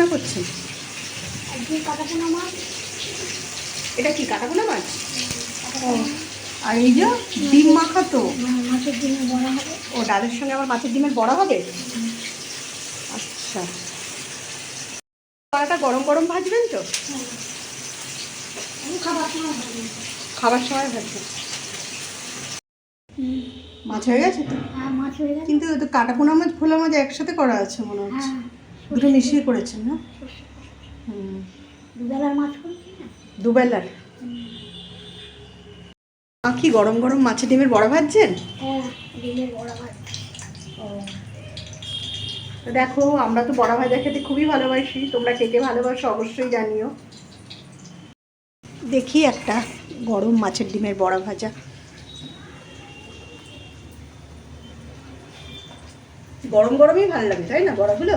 রান্না করছেন এটা কি কাটাপোনা মাছ? ও আর এই যে ডিম মাখা তো মাছের ডিমে বড়া হবে। ও ডালের সঙ্গে আবার মাছের ডিমের বড়া হবে? আচ্ছা। বড়াটা গরম গরম ভাজবেন তো? হ্যাঁ। খাবার সময় খাবার সময় ভাজবেন। মাছ হয়ে গেছে তো? হ্যাঁ মাছ হয়ে গেছে। কিন্তু তো কাটাপোনা মাছ ভোলা মাছ একসাথে করা আছে মনে হচ্ছে। হ্যাঁ। দুটো মিশিয়ে করেছেন না? দুবেলার মাছ করছি না? দুবেলার। মা কি গরম গরম মাছের ডিমের বড়া ভাজছেন? হ্যাঁ ডিমের বড়া ভাত দেখো আমরা তো বড়া ভাজা খেতে খুবই ভালোবাসি। তোমরা কে কে ভালোবাসো অবশ্যই জানিও। দেখি একটা গরম মাছের ডিমের বড়া ভাজা। গরম গরমই ভালো লাগে তাই না বড়াগুলো?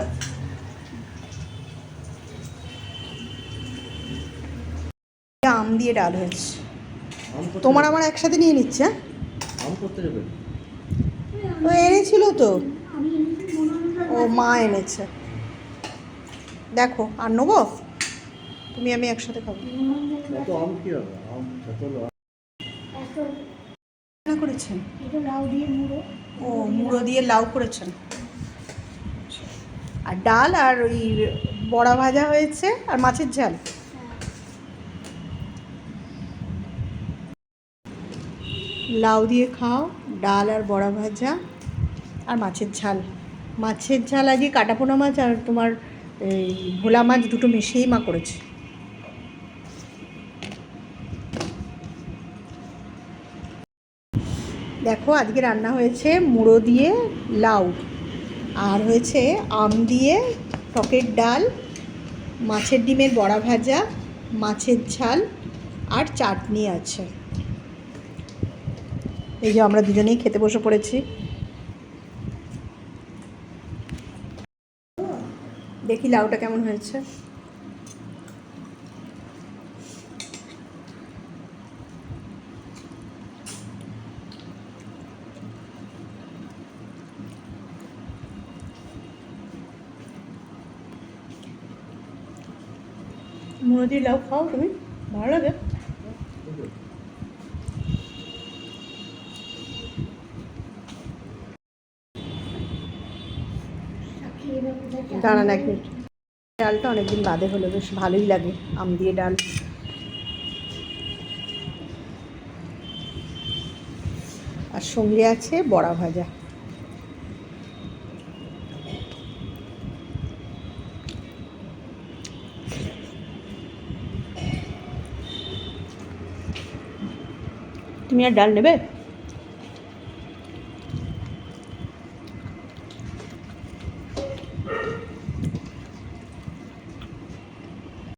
আম দিয়ে ডাল হয়েছে। তোমার আমার একসাথে নিয়ে নিচ্ছে হ্যাঁ? ও এনেছিল তো। ও মা এনেছে। দেখো আর নেব? তুমি আমি একসাথে খাব। করেছেন? এটা লাউ দিয়ে মুড়ো। ও মুড়ো দিয়ে লাউ করেছেন। আর ডাল আর ওই বড়া ভাজা হয়েছে আর মাছের ঝাল। লাউ দিয়ে খাও, ডাল আর বড়া ভাজা আর মাছের ঝাল। মাছের ঝাল আজকে কাটাপোনা মাছ আর তোমার এই ভোলা মাছ দুটো মিশিয়েই মা করেছে। দেখো, আজকে রান্না হয়েছে মুড়ো দিয়ে লাউ আর হয়েছে আম দিয়ে টকের ডাল, মাছের ডিমের বড়া ভাজা, মাছের ঝাল আর চাটনি আছে। এই যে আমরা দুজনেই খেতে বসে পড়েছি। দেখি লাউটা কেমন হয়েছে। মুড়ো দিয়ে লাউ খাও তুমি, ভালো লাগে খেয়ে দেখো দেখো। দাঁড়ান এক মিনিট। ডালটা অনেকদিন বাদে হলো, বেশ ভালোই লাগে, আম দিয়ে ডাল। আর সঙ্গে আছে বড়া ভাজা। তুমি আর ডাল নেবে?